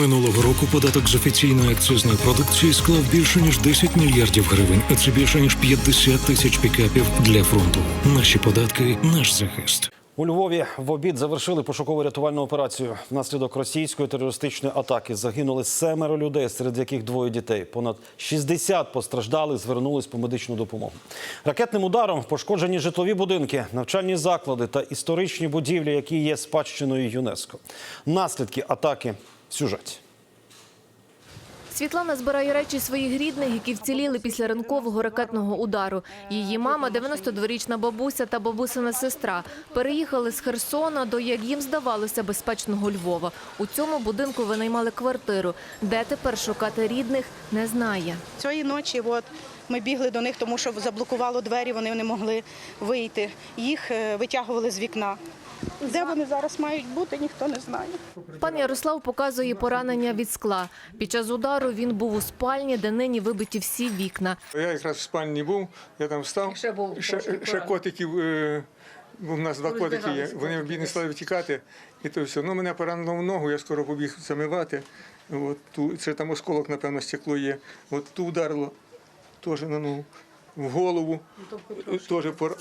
Минулого року податок з офіційної акцизної продукції склав більше ніж 10 мільярдів гривень, а це більше ніж 50 тисяч пікапів для фронту. Наші податки, наш захист. У Львові в обід завершили пошукову рятувальну операцію. Внаслідок російської терористичної атаки загинули семеро людей, серед яких двоє дітей. Понад 60 постраждалих звернулись по медичну допомогу. Ракетним ударом пошкоджені житлові будинки, навчальні заклади та історичні будівлі, які є спадщиною ЮНЕСКО. Наслідки атаки сюжеті. Світлана збирає речі своїх рідних, які вціліли після ранкового ракетного удару. Її мама, 92-річна бабуся та бабусина сестра, переїхали з Херсона до, як їм здавалося, безпечного Львова. У цьому будинку винаймали квартиру. Де тепер шукати рідних, не знає. Цієї ночі от, ми бігли до них, тому що заблокувало двері, вони не могли вийти. Їх е, витягували з вікна. Де вони зараз мають бути, ніхто не знає. Пан Ярослав показує поранення від скла. Під час удару він був у спальні, де нині вибиті всі вікна. Я якраз в спальні був, я там встав. Ще був ще, ще котиків, е, бо в нас два котики є. Вони котики бідні стали втікати. І то все. Ну, мене поранило в ногу, я скоро побіг замивати. От, ту, це там осколок, напевно, стекло є. От ту вдарило теж на ногу. В голову теж пора.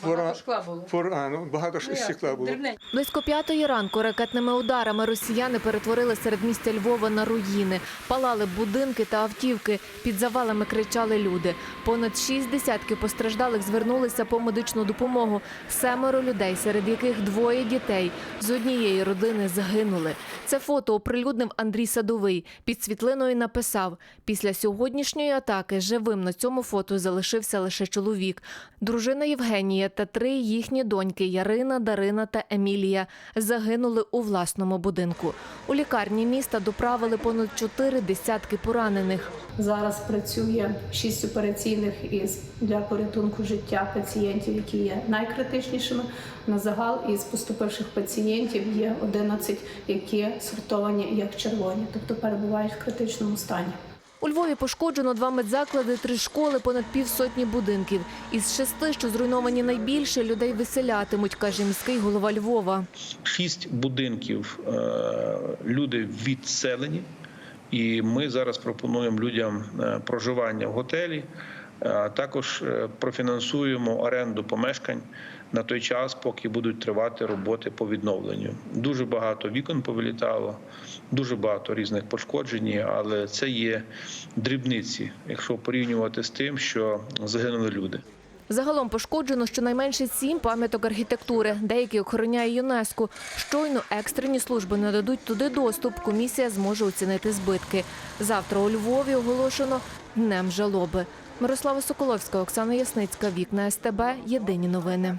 Пора, шкла було. пора, ну, багато ж стекла було. Близько п'ятої ранку ракетними ударами росіяни перетворили середмістя Львова на руїни. Палали будинки та автівки. Під завалами кричали люди. Понад шість десятків постраждалих звернулися по медичну допомогу. Семеро людей, серед яких двоє дітей з однієї родини загинули. Це фото оприлюднив Андрій Садовий. Під світлиною написав: після сьогоднішньої атаки живим на цьому фото залишився лише чоловік. Дружина Євгенія та три їхні доньки Ярина, Дарина та Емілія загинули у власному будинку. У лікарні міста доправили понад чотири десятки поранених. Зараз працює шість операційних із для порятунку життя пацієнтів, які є найкритичнішими. На загал із поступивших пацієнтів є 11, які сортовані як червоні, тобто перебувають в критичному стані. У Львові пошкоджено два медзаклади, три школи, понад півсотні будинків. Із шести, що зруйновані найбільше, людей виселятимуть, каже міський голова Львова. шість будинків е, люди відселені, і ми зараз пропонуємо людям е, проживання в готелі. Е, також е, профінансуємо оренду помешкань на той час, поки будуть тривати роботи по відновленню. Дуже багато вікон повилітало, дуже багато різних пошкоджень, але це є дрібниці, якщо порівнювати з тим, що загинули люди. Загалом пошкоджено щонайменше сім пам'яток архітектури. Деякі охороняє ЮНЕСКО. Щойно екстрені служби нададуть туди доступ. Комісія зможе оцінити збитки. Завтра у Львові оголошено днем жалоби. Мирослава Соколовська, Оксана Ясницька, Вікна СТБ. Єдині новини.